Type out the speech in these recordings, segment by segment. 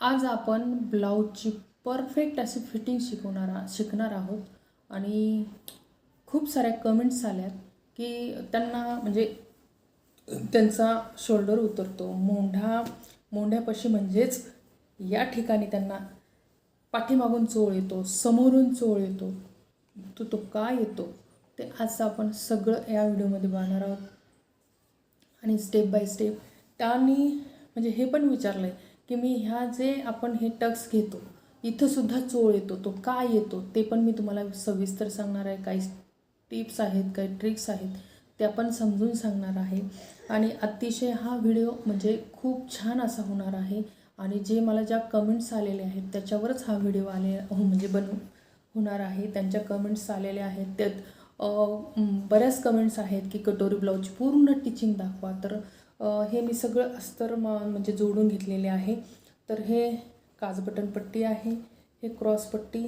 आज आपण ब्लाऊजची परफेक्ट अशी फिटिंग शिकवणार शिकणार आहोत. आणि खूप साऱ्या कमेंट्स आल्यात की त्यांना म्हणजे त्यांचा शोल्डर उतरतो. मोंढा मोंढ्यापाशी म्हणजेच या ठिकाणी त्यांना पाठीमागून चोळ येतो समोरून चोळ येतो. तो तो का येतो? ते आज आपण सगळं या व्हिडिओमध्ये बघणार आहोत. आणि स्टेप बाय स्टेप त्यांनी म्हणजे हे पण विचारलं आहे की मी ह्या जे आपण हे टक्स घेतो इथंसुद्धा चोळ येतो तो का येतो ते पण मी तुम्हाला सविस्तर सांगणार आहे. काही टिप्स आहेत काही ट्रिक्स आहेत त्या पण समजून सांगणार आहे. आणि अतिशय हा व्हिडिओ म्हणजे खूप छान असा होणार आहे. आणि जे मला ज्या कमेंट्स आलेले आहेत त्याच्यावरच हा व्हिडिओ आले हो म्हणजे बनू होणार आहे. त्यांच्या कमेंट्स आलेल्या आहेत. त्यात बऱ्याच कमेंट्स आहेत की कटोरी ब्लाऊज पूर्ण टिचिंग दाखवा. तर हे मी सगळं अस्तर म म्हणजे जोडून घेतलेले आहे. तर हे काजबटन पट्टी आहे हे क्रॉस पट्टी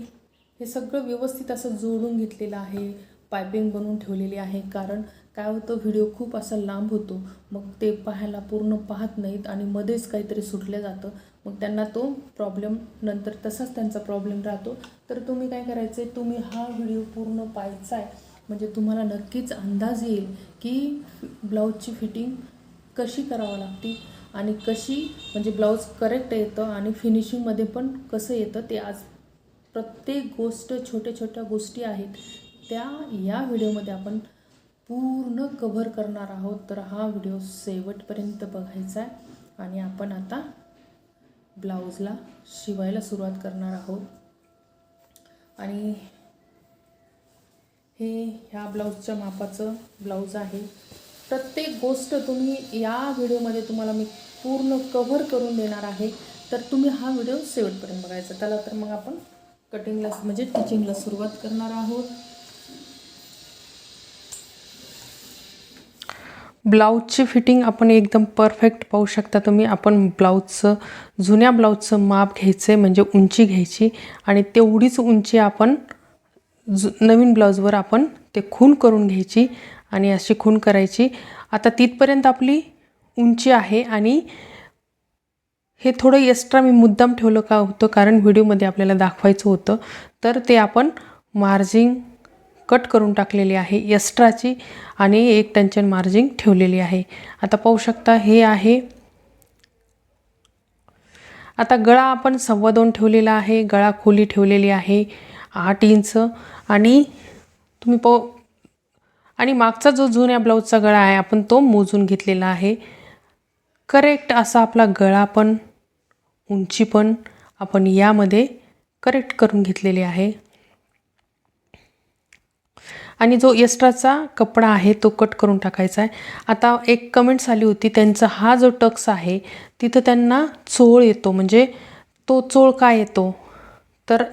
हे सगळं व्यवस्थित असं जोडून घेतलेलं आहे. पायपिंग बनवून ठेवलेली आहे. कारण काय होतं व्हिडिओ खूप असा लांब होतो. मग ते पाहायला पूर्ण पाहत नाहीत आणि मध्येच काहीतरी सुटलं जातं. मग त्यांना तो प्रॉब्लेम नंतर तसाच त्यांचा प्रॉब्लेम राहतो. तर तुम्ही काय करायचं आहे तुम्ही हा व्हिडिओ पूर्ण पाहायचा आहे म्हणजे तुम्हाला नक्कीच अंदाज येईल की ब्लाऊजची फिटिंग कशी करावं लागते आणि कशी म्हणजे ब्लाऊज करेक्ट येतं आणि फिनिशिंगमध्ये पण कसं येतं ते आज प्रत्येक गोष्ट छोट्या छोट्या गोष्टी आहेत. त्या या व्हिडिओमध्ये आपण पूर्ण कव्हर करणार आहोत. तर हा व्हिडिओ शेवटपर्यंत बघायचा आहे आणि आपण आता ब्लाऊजला शिवायला सुरुवात करणार आहोत. आणि हे ह्या ब्लाऊजच्या मापाचं ब्लाऊज आहे. प्रत्येक गोष्ट तुम्ही या व्हिडिओमध्ये तुम्हाला मी पूर्ण कव्हर करून देणार आहे. तर तुम्ही हा व्हिडिओ शेवटपर्यंत बघायचा. त्याला तर मग आपण कटिंगला म्हणजे टिचिंगला सुरुवात करणार आहोत. ब्लाऊजची फिटिंग आपण एकदम परफेक्ट पाहू शकता तुम्ही. आपण ब्लाऊजचं जुन्या ब्लाऊजचं माप घ्यायचं आहे म्हणजे उंची घ्यायची. आणि तेवढीच उंची आपण जु नवीन ब्लाऊजवर आपण ते खून करून घ्यायची. आणि अशी खून करायची. आता तिथपर्यंत आपली उंची आहे आणि हे थोडं एक्स्ट्रा मी मुद्दाम ठेवलं का होतं कारण व्हिडिओमध्ये आपल्याला दाखवायचं होतं. तर ते आपण मार्जिंग कट करून टाकलेली आहे एक्स्ट्राची आणि एक टंचन मार्जिंग ठेवलेली आहे. आता पाहू शकता हे आहे. आता गळा आपण सव्वा दोन ठेवलेला आहे गळा खोली ठेवलेली आहे आठ इंच. आणि तुम्ही पाहू आणि मागचा जो जुन्या ब्लाऊजचा गळा आहे आपण तो मोजून घेतलेला आहे. करेक्ट असा आपला गळा पण उंची पण आपण यामध्ये करेक्ट करून घेतलेली आहे. आणि जो एक्स्ट्राचा कपडा आहे तो कट करून टाकायचा आहे. आता एक कमेंट्स आली होती त्यांचा हा जो टक्स आहे तिथं त्यांना चोळ येतो. म्हणजे तो चोळ काय येतो? तर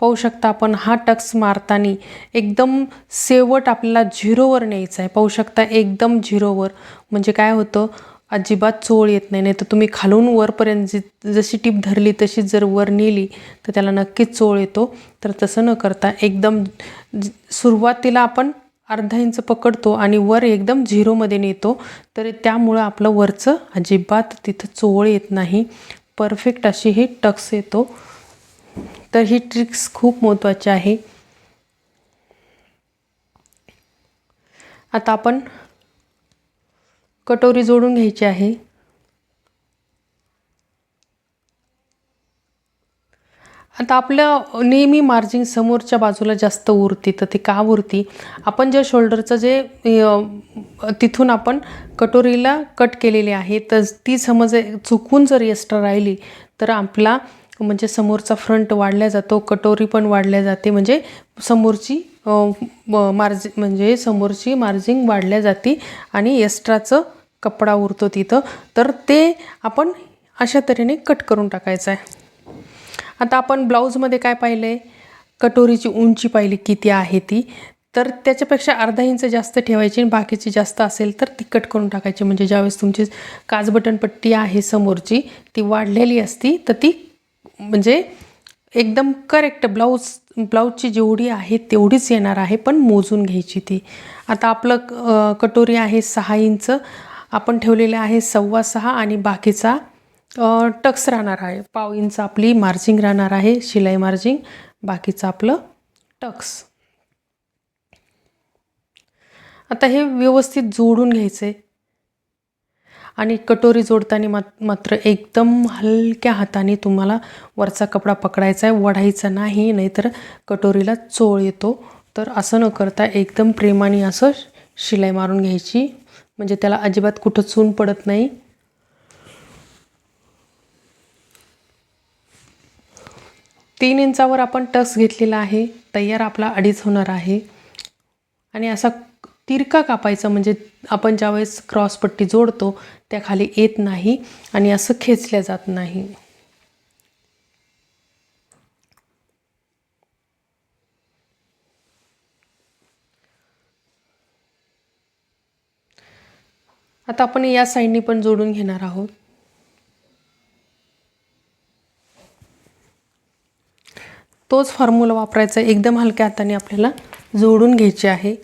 पाहू शकता आपण हा टक्स मारताना एकदम शेवट आपल्याला झिरोवर न्यायचा आहे. पाहू शकता एकदम झिरोवर. म्हणजे काय होतं? अजिबात चोळ येत नाही. नाही तर तुम्ही खालून वरपर्यंत जी जशी टीप धरली तशी जर वर नेली तर त्याला नक्कीच चोळ येतो. तर तसं न करता एकदम सुरुवातीला आपण अर्धा इंच पकडतो आणि वर एकदम झिरोमध्ये नेतो. तर त्यामुळं आपलं वरचं अजिबात तिथं चोळ येत नाही. परफेक्ट अशी हे टक्स येतो. तर ही ट्रिक्स खूप महत्त्वाची आहे. आता आपण कटोरी जोडून घ्यायची आहे. आता आपलं नेहमी मार्जिन समोरच्या बाजूला जास्त उरते तर ते का उरती? आपण ज्या शोल्डरचं जे तिथून आपण कटोरीला कट केलेली आहे तर ती समज चुकून जर एक्स्ट्रा राहिली तर आपला म्हणजे समोरचा फ्रंट वाढल्या जातो कटोरी पण वाढल्या जाते. म्हणजे समोरची मार्जि म्हणजे समोरची मार्जिंग वाढल्या जाते आणि एक्स्ट्राचं कपडा उरतो तिथं. तर ते आपण अशा तऱ्हेने कट करून टाकायचं आहे. आता आपण ब्लाऊजमध्ये काय पाहिलं आहे कटोरीची उंची पाहिली किती आहे ती? तर त्याच्यापेक्षा अर्धा इंच जास्त ठेवायची आणि बाकीची जास्त असेल तर ती कट करून टाकायची. म्हणजे ज्यावेळेस तुमची काजबटन पट्टी आहे समोरची ती वाढलेली असती तर ती म्हणजे एकदम करेक्ट ब्लाऊज ब्लाऊजची जेवढी आहे तेवढीच येणार आहे पण मोजून घ्यायची ती. आता आपलं कटोरी आहे सहा इंच आपण ठेवलेलं आहे सव्वा सहा आणि बाकीचा टक्स राहणार आहे. पाव इंच आपली मार्जिंग राहणार आहे शिलाई मार्जिंग बाकीचं आपलं टक्स. आता हे व्यवस्थित जोडून घ्यायचं आहे आणि कटोरी जोडताना मा मात्र एकदम हलक्या हाताने तुम्हाला वरचा कपडा पकडायचा आहे वढायचा नाही नाहीतर कटोरीला चोळ येतो. तर असं न करता एकदम प्रेमाने असं शिलाई मारून घ्यायची. म्हणजे त्याला अजिबात कुठं चून पडत नाही. तीन इंचावर आपण टस घेतलेला आहे. तयार आपला अडीच होणार आहे. आणि असा तिरका कापायचा म्हणजे आपण ज्यावेळेस क्रॉसपट्टी जोडतो त्या खाली येत नाही आणि असं खेचल्या जात नाही. आता आपण या साईडनी पण जोडून घेणार आहोत. तोच फॉर्म्युला वापरायचा एकदम हलक्या हाताने आपल्याला जोडून घ्यायचे आहे.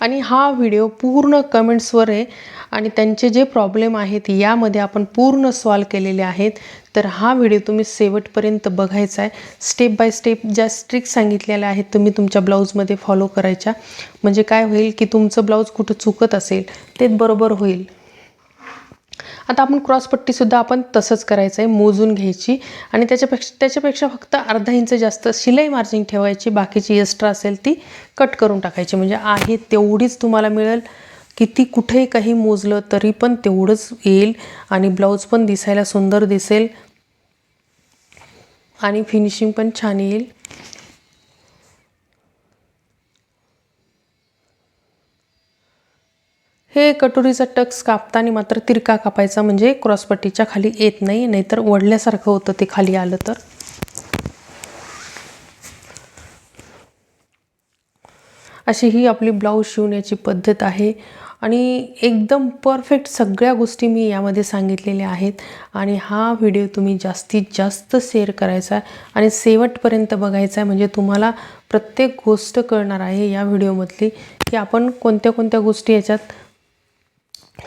आणि हा व्हिडिओ पूर्ण कमेंट्सवर आहे. आणि त्यांचे जे प्रॉब्लेम आहेत यामध्ये आपण पूर्ण सॉल्व केलेले आहेत. तर हा व्हिडिओ तुम्ही शेवटपर्यंत बघायचा आहे. स्टेप बाय स्टेप ज्या ट्रिक सांगितलेल्या आहेत तुम्ही तुमच्या ब्लाऊजमध्ये फॉलो करायच्या. म्हणजे काय होईल की तुमचं ब्लाऊज कुठं चुकत असेल ते बरोबर होईल. आता आपण क्रॉसपट्टीसुद्धा आपण तसंच करायचं आहे मोजून घ्यायची. आणि त्याच्यापेक्षा त्याच्यापेक्षा फक्त अर्धा इंच जास्त शिलाई मार्जिंग ठेवायची बाकीची एक्स्ट्रा असेल ती कट करून टाकायची. म्हणजे आहे तेवढीच तुम्हाला मिळेल. किती कुठेही काही मोजलं तरी पण तेवढंच येईल आणि ब्लाऊज पण दिसायला सुंदर दिसेल. आणि फिनिशिंग पण छान येईल. हे कटोरीचा टक्स कापताना मात्र तिरका कापायचा म्हणजे क्रॉसपट्टीच्या खाली येत नाही नाहीतर वडल्यासारखं होतं ते खाली आलं तर. अशी ही आपली ब्लाऊज शिवण्याची पद्धत आहे. आणि एकदम परफेक्ट सगळ्या गोष्टी मी यामध्ये सांगितलेल्या आहेत. आणि हा व्हिडिओ तुम्ही जास्तीत जास्त शेअर करायचा आहे आणि शेवटपर्यंत बघायचा आहे. म्हणजे तुम्हाला प्रत्येक गोष्ट कळणार आहे या व्हिडिओमधली की आपण कोणत्या कोणत्या गोष्टी याच्यात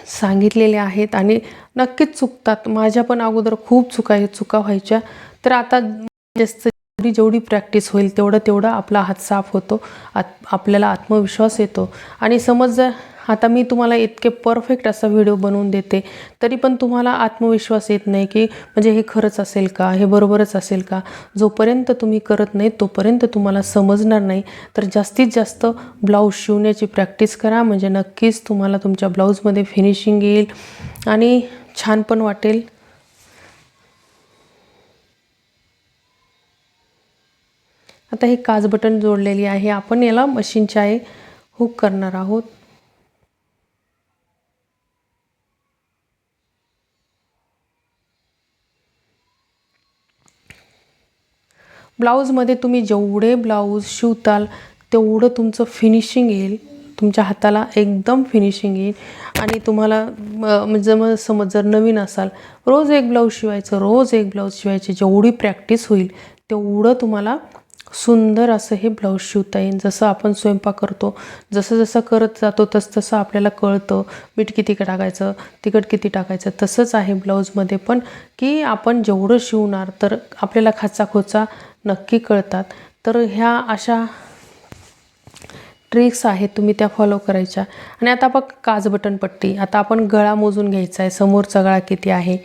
सांगितलेले आहेत आणि नक्कीच चुकतात. माझ्या पण अगोदर खूप चुका चुका व्हायच्या. तर आता जास्त आपली जेवढी प्रॅक्टिस होईल तेवढं तेवढं आपला हात साफ होतो. आत आपल्याला आत्मविश्वास येतो. आणि समज जर आता मी तुम्हाला इतके परफेक्ट असा व्हिडिओ बनवून देते तरी पण तुम्हाला आत्मविश्वास येत नाही की म्हणजे हे खरंच असेल का? हे बरोबरच असेल का? जोपर्यंत तुम्ही करत नाही तोपर्यंत तुम्हाला समजणार नाही. तर जास्तीत जास्त ब्लाऊज शिवण्याची प्रॅक्टिस करा. म्हणजे नक्कीच तुम्हाला तुमच्या ब्लाऊजमध्ये फिनिशिंग येईल. आणि छान पण वाटेल. आता हे काज बटन जोडलेली आहे. आपण याला मशीनच्या आहे हुक करणार आहोत. ब्लाऊजमध्ये तुम्ही जेवढे ब्लाऊज शिवताल तेवढं तुमचं फिनिशिंग येईल. तुमच्या हाताला एकदम फिनिशिंग येईल. आणि तुम्हाला म्हणजे मग समज जर नवीन असाल रोज एक ब्लाऊज शिवायचं रोज एक ब्लाऊज शिवायचे जेवढी प्रॅक्टिस होईल तेवढं तुम्हाला सुंदर असं हे ब्लाऊज शिवता येईल. जसं आपण स्वयंपाक करतो जसं जसं करत जातो तसं तसं आपल्याला कळतं मीठ किती टाकायचं तिखट किती टाकायचं तसंच आहे ब्लाऊजमध्ये. पण की आपण जेवढं शिवणार तर आपल्याला खाचा खोचा नक्की कळतात. तर ह्या अशा ट्रिक्स आहेत तुम्ही त्या फॉलो करायच्या. आणि आता आपण काज बटन पट्टी. आता आपण गळा मोजून घ्यायचा आहे. समोरचा गळा किती आहे?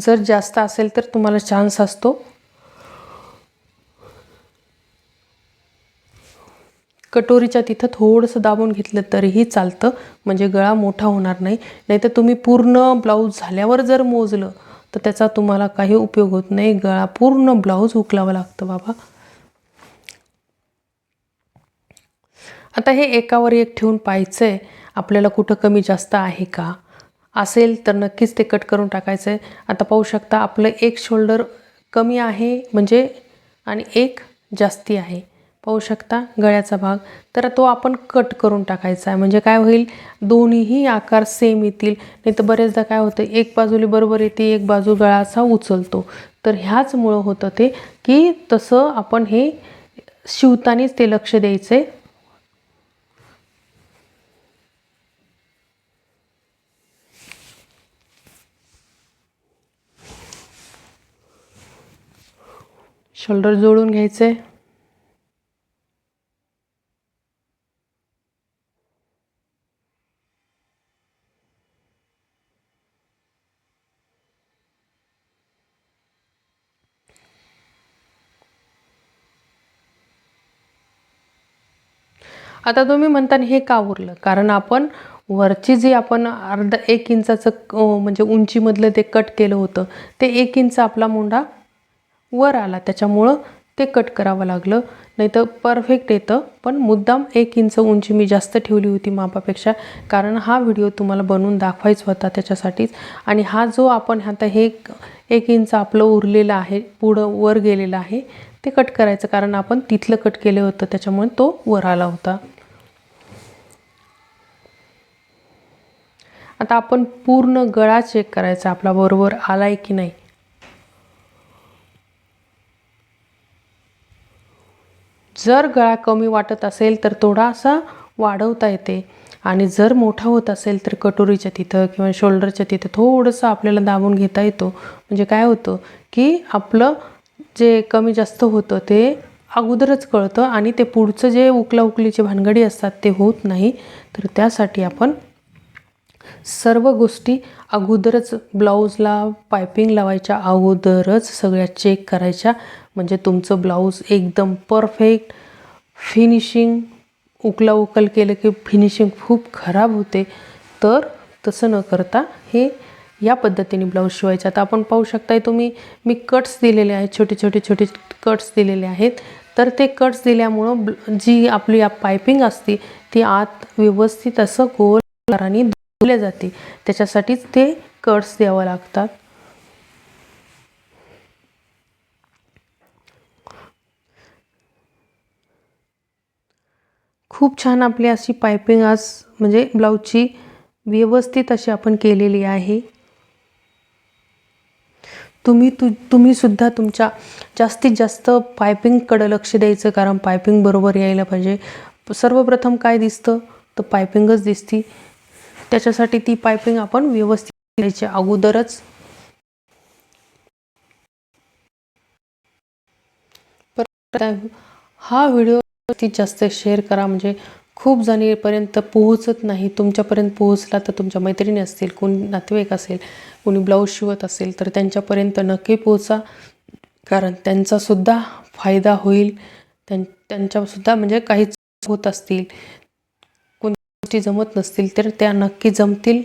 जर जास्त असेल तर तुम्हाला चान्स असतो कटोरीच्या तिथं थोडंसं दाबून घेतलं तरीही चालतं. म्हणजे गळा मोठा होणार नाही. नाहीतर तुम्ही पूर्ण ब्लाऊज झाल्यावर जर मोजलं तर त्याचा तुम्हाला काही उपयोग होत नाही. गळा पूर्ण ब्लाऊज उकलावं लागतं बाबा. आता हे एकावर एक ठेवून पाहायचं आहे आपल्याला कुठं कमी जास्त आहे का? असेल तर नक्कीच ते कट करून टाकायचं आहे आता पाहू शकता आपलं एक शोल्डर कमी आहे म्हणजे आणि एक जास्ती आहे. पाहू शकता गळ्याचा भाग. तर तो आपण कट करून टाकायचा आहे. म्हणजे काय होईल? दोन्हीही आकार सेम येतील. नाही तर बरेचदा काय होतं? एक बाजूला बरोबर येते एक बाजू गळाचा उचलतो. तर ह्याचमुळं होतं ते की तसं आपण हे शिवतानीच ते लक्ष द्यायचं शोल्डर जोडून घ्यायचे आता तुम्ही म्हणता हे का उरलं? कारण आपण वरची जी आपण अर्धा एक इंचाचं म्हणजे उंचीमधलं ते कट केलं होतं ते एक इंच आपला मुंडा वर आला. त्याच्यामुळं ते कट करावं लागलं. नाही तर परफेक्ट येतं. पण मुद्दाम एक इंच उंची मी जास्त ठेवली होती मापापेक्षा कारण हा व्हिडिओ तुम्हाला बनवून दाखवायचा होता त्याच्यासाठीच. आणि हा जो आपण आता हे एक इंच आपलं उरलेलं आहे पुढं वर गेलेलं आहे ते कट करायचं. कारण आपण तिथलं कट केलं होतं त्याच्यामुळे तो वर आला होता. आता आपण पूर्ण गळा चेक करायचा आपला बरोबर आला आहे की नाही. जर गळा कमी वाटत असेल तर थोडासा वाढवता येते. आणि जर मोठा होत असेल तर कटोरीच्या तिथं किंवा शोल्डरच्या तिथं थोडंसं आपल्याला दाबून घेता येतो. म्हणजे काय होतं की आपलं जे कमी जास्त होतं ते अगोदरच कळतं आणि ते पुढचं जे उकला उकलीचे भानगडी असतात ते होत नाही. तर त्यासाठी आपण सर्व गोष्टी अगोदरच ब्लाऊजला पायपिंग लावायच्या अगोदरच सगळ्या चेक करायच्या. म्हणजे तुमचं ब्लाऊज एकदम परफेक्ट फिनिशिंग उकला उकल केलं की फिनिशिंग खूप खराब होते. तर तसं न करता हे या पद्धतीने ब्लाऊज शिवायचं. आता आपण पाहू शकताय तुम्ही मी कट्स दिलेले आहेत छोटे छोटे छोटे कट्स दिलेले आहेत. तर ते कट्स दिल्यामुळं जी आपली या पायपिंग असते ती आत व्यवस्थित असं गोल आकाराने धुतल्या जाते. त्याच्यासाठीच ते कट्स द्यावं लागतात. खूप छान आपली अशी पायपिंग आज म्हणजे ब्लाऊजची व्यवस्थित अशी आपण केलेली आहे. तुम्ही तु तुम्ही सुद्धा तुमच्या जास्तीत जास्त पायपिंगकडं लक्ष द्यायचं कारण पायपिंग बरोबर यायला पाहिजे. सर्वप्रथम काय दिसतं? तर पायपिंगच दिसती. त्याच्यासाठी ती पायपिंग आपण व्यवस्थित करायची अगोदरच. परत हा व्हिडिओ जास्तीत जास्त शेअर करा म्हणजे खूप जणीपर्यंत पोहोचत नाही तुमच्यापर्यंत पोहोचला तर तुमच्या मैत्रिणी असतील कोणी नातेवाईक असेल कोणी ब्लाऊज शिवत असेल तर त्यांच्यापर्यंत नक्की पोहोचा. कारण त्यांचासुद्धा फायदा होईल त्यां त्यांच्यासुद्धा म्हणजे काहीच होत असतील गोष्टी जमत नसतील तर त्या नक्की जमतील.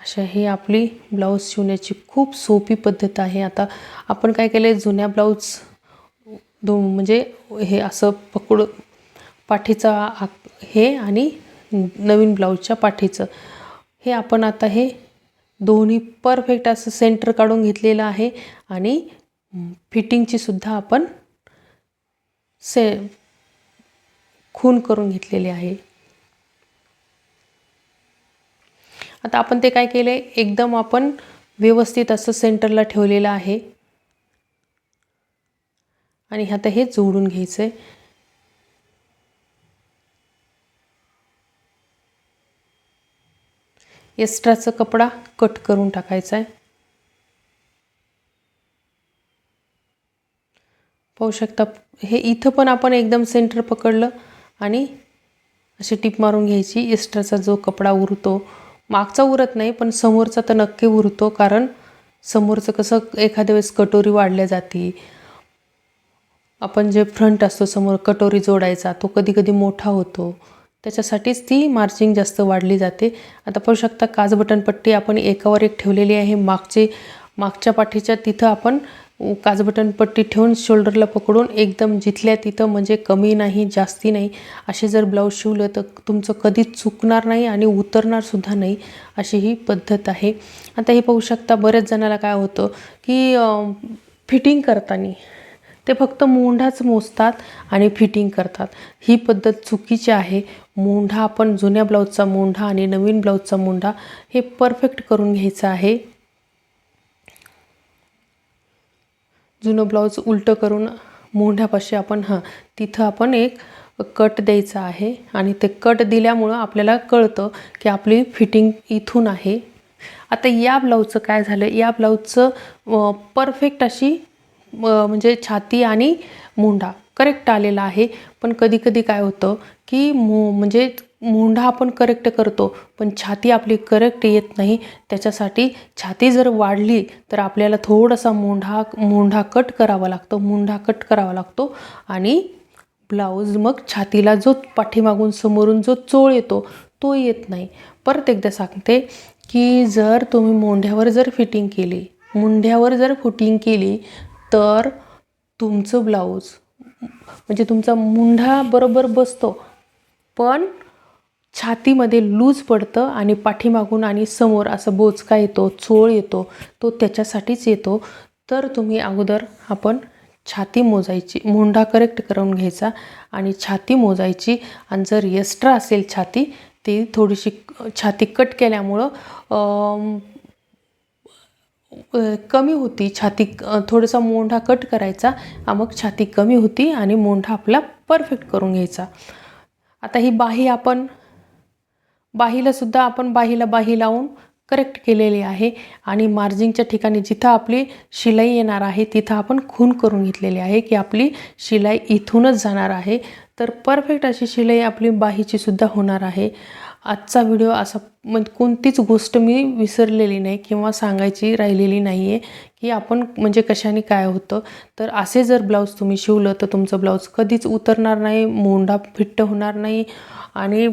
अशा ही आपली ब्लाऊज शिवण्याची खूप सोपी पद्धत आहे. आता आपण काय केलं आहे जुन्या ब्लाऊज दो म्हणजे हे असं पकड पाठीचा हे आणि नवीन ब्लाऊजच्या पाठीचं. हे आपण आता हे दोन्ही परफेक्ट असं सेंटर काढून घेतलेलं आहे आणि फिटिंगची सुद्धा आपण से खून करून घेतलेली आहे. आता आपण ते काय केलं? आहे एकदम आपण व्यवस्थित असं सेंटरला ठेवलेलं आहे. आणि आता हे जोडून घ्यायचं आहे एक्स्ट्राचा कपडा कट करून टाकायचा आहे पाहू शकता हे इथं पण आपण एकदम सेंटर पकडलं आणि अशी टीप मारून घ्यायची एक्स्ट्राचा जो कपडा उरतो मागचा उरत नाही पण समोरचा तर नक्की उरतो कारण समोरचं कसं एखाद्या वेळेस कटोरी वाढल्या जाते. आपण जे फ्रंट असतो समोर कटोरी जोडायचा तो कधी कधी मोठा होतो. त्याच्यासाठीच ती मार्जिंग जास्त वाढली जाते. आता पाहू शकता काज बटन पट्टी आपण एकावर एक ठेवलेली आहे. मागचे मागच्या पाठीच्या तिथं आपण काज बटन पट्टी ठेवून शोल्डरला पकडून एकदम जिथल्या तिथं म्हणजे कमी नाही जास्ती नाही असे जर ब्लाऊज शिवलं तर तुमचं कधीच चुकणार नाही आणि उतरणारसुद्धा नाही अशी ही पद्धत आहे. आता हे पाहू शकता बऱ्याच जणाला काय होतं की फिटिंग करताना ते फक्त मोंढाच मोजतात आणि फिटिंग करतात. ही पद्धत चुकीची आहे. मोंढा आपण जुन्या ब्लाऊजचा मोंढा आणि नवीन ब्लाऊजचा मोंढा हे परफेक्ट करून घ्यायचं आहे. जुनं ब्लाऊज उलटं करून मोंढ्यापाशी आपण हां तिथं आपण एक कट द्यायचा आहे. आणि ते कट दिल्यामुळं आपल्याला कळतं की आपली फिटिंग इथून आहे. आता या ब्लाऊजचं काय झालं? या ब्लाऊजचं परफेक्ट अशी म- म्हणजे छाती आणि मुंढा करेक्ट आलेला आहे. पण कधी कधी काय होतं की मो म्हणजे मुंढा आपण करेक्ट करतो पण छाती आपली करेक्ट येत नाही. त्याच्यासाठी छाती जर वाढली तर आपल्याला थोडासा मुंढा मुंढा कट करावा लागतो मुंढा कट करावा लागतो. आणि ब्लाऊज मग छातीला जो पाठीमागून समोरून जो चोळ येतो तो येत नाही. परत एकदा सांगते की जर तुम्ही मोंढ्यावर जर फिटिंग केली मुंढ्यावर जर फिटिंग केली तर तुमचं ब्लाऊज म्हणजे तुमचा मुंढा बरोबर बसतो. पण छातीमध्ये लूज पडतं आणि पाठीमागून आणि समोर असं बोचका येतो चोळ येतो तो त्याच्यासाठीच येतो. तर तुम्ही अगोदर आपण छाती मोजायची मुंढा करेक्ट करून घ्यायचा आणि छाती मोजायची. आणि जर एक्स्ट्रा असेल छाती ती थोडीशी छाती कट केल्यामुळं कमी होती छाती थोडासा मोंढा कट करायचा. मग छाती कमी होती आणि मोंढा आपला परफेक्ट करून घ्यायचा. आता ही बाही आपण बाहीलासुद्धा आपण बाहीला बाही लावून करेक्ट केलेली आहे. आणि मार्जिंगच्या ठिकाणी जिथं आपली शिलाई येणार आहे तिथं आपण खून करून घेतलेली आहे की आपली शिलाई इथूनच जाणार आहे. तर परफेक्ट अशी शिलाई आपली बाहीची सुद्धा होणार आहे. आजचा व्हिडिओ असा म्हणजे कोणतीच गोष्ट मी विसरलेली नाही किंवा सांगायची राहिलेली नाही आहे की आपण म्हणजे कशाने काय होतं. तर असे जर ब्लाऊज तुम्ही शिवलं तर तुमचं ब्लाऊज कधीच उतरणार नाही मोंढा फिट्ट होणार नाही. आणि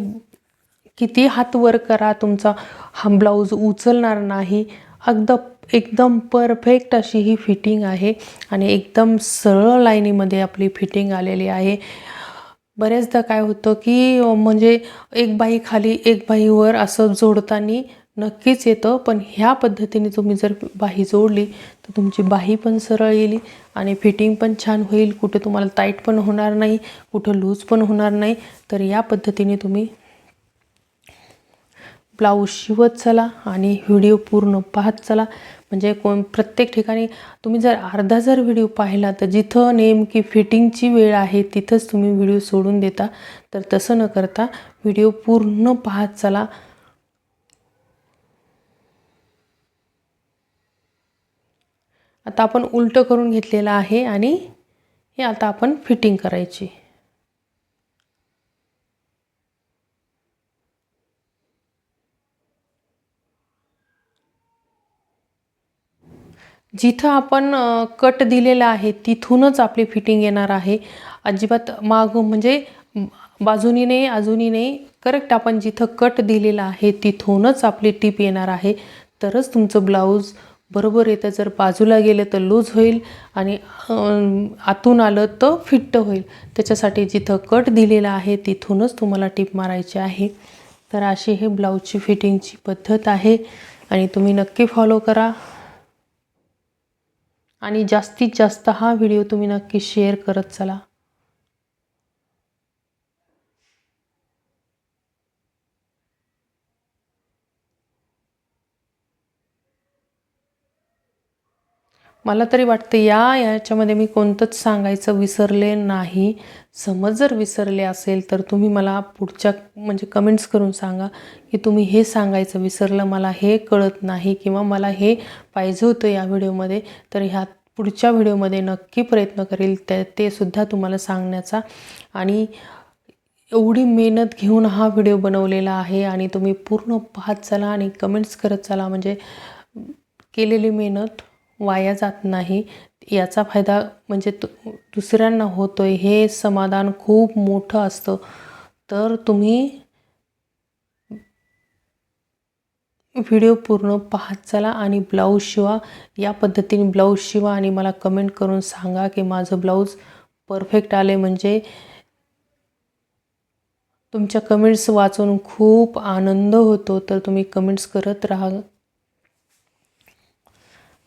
किती हात वर करा तुमचा हा ब्लाऊज उचलणार नाही. अगद एकदम परफेक्ट अशी ही फिटिंग आहे आणि एकदम सरळ लाईनीमध्ये आपली फिटिंग आलेली आहे. बऱ्याचदा काय होतं की म्हणजे एक बाई खाली एक बाई वर असं जोडताना नक्कीच येतं पण ह्या पद्धतीने तुम्ही जर बाही जोडली तर तुमची बाही पण सरळ येईल आणि फिटिंग पण छान होईल. कुठे तुम्हाला टाईट पण होणार नाही कुठं लूज पण होणार नाही. तर या पद्धतीने तुम्ही ब्लाऊज शिवत चला आणि व्हिडिओ पूर्ण पाहत चला. म्हणजे कोण प्रत्येक ठिकाणी तुम्ही जर अर्धा जर व्हिडिओ पाहिला तर जिथं नेमकी फिटिंगची वेळ आहे तिथंच तुम्ही व्हिडिओ सोडून देता. तर तसं न करता व्हिडिओ पूर्ण पाहत चला. आता आपण उलटं करून घेतलेलं आहे आणि हे आता आपण फिटिंग करायची. जिथं आपण कट दिलेला आहे तिथूनच आपली फिटिंग येणार आहे. अजिबात माग म्हणजे बाजूनी नाही अजूनही नाही. करेक्ट आपण जिथं कट दिलेला आहे तिथूनच आपली टीप येणार आहे. तरच तुमचं ब्लाऊज बरोबर येतं. जर बाजूला गेलं तर लूज होईल आणि आतून आलं तर फिट्ट होईल. त्याच्यासाठी जिथं कट दिलेला आहे तिथूनच तुम्हाला टीप मारायची आहे. तर अशी हे ब्लाऊजची फिटिंगची पद्धत आहे आणि तुम्ही नक्की फॉलो करा. आणि जास्तीत जास्त हा व्हिडिओ तुम्ही नक्की शेअर करत चला. मला तरी वाटतं या याच्यामध्ये मी कोणतंच सांगायचं विसरले नाही. समज जर विसरले असेल तर तुम्ही मला पुढच्या म्हणजे कमेंट्स करून सांगा की तुम्ही हे सांगायचं विसरलं मला हे कळत नाही किंवा मला हे पाहिजे होतं या व्हिडिओमध्ये तर ह्या पुढच्या व्हिडिओमध्ये नक्की प्रयत्न करेल त्या ते सुद्धा तुम्हाला सांगण्याचा. आणि एवढी मेहनत घेऊन हा व्हिडिओ बनवलेला आहे आणि तुम्ही पूर्ण पाहत चला आणि कमेंट्स करत चला. म्हणजे केलेली मेहनत वाया जात नाही. याचा फायदा म्हणजे तु दुसऱ्यांना होतो आहे हे समाधान खूप मोठं असतं. तर तुम्ही व्हिडिओ पूर्ण पाहत चला आणि ब्लाऊज शिवा. या पद्धतीने ब्लाऊज शिवा आणि मला कमेंट करून सांगा की माझं ब्लाऊज परफेक्ट आले म्हणजे तुमच्या कमेंट्स वाचून खूप आनंद होतो. तर तुम्ही कमेंट्स करत राहा.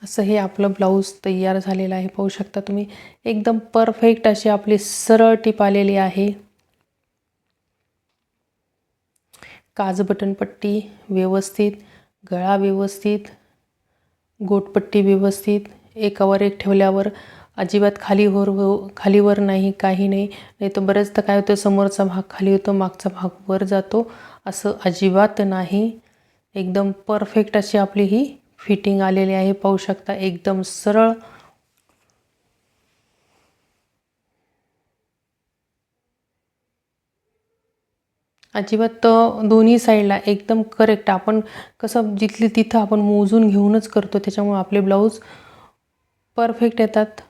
असं हे आपलं ब्लाऊज तयार झालेलं आहे. पाहू शकता तुम्ही एकदम परफेक्ट अशी आपली सरळ टीप आलेली आहे. काज बटनपट्टी व्यवस्थित गळा व्यवस्थित गोटपट्टी व्यवस्थित एकावर एक ठेवल्यावर अजिबात खाली हो, वर खालीवर नाही काही नाही. नाही तर बरेचदा काय होतं समोरचा भाग खाली होतो मागचा भाग वर जातो. असं अजिबात नाही. एकदम परफेक्ट अशी आपली ही फिटिंग आलेली आहे. पाहू शकता एकदम सरळ. अजिबात दोन्ही साईडला एकदम करेक्ट आपण कसं जिथली तिथं आपण मोजून घेऊनच करतो त्याच्यामुळे आपले ब्लाऊज परफेक्ट येतात.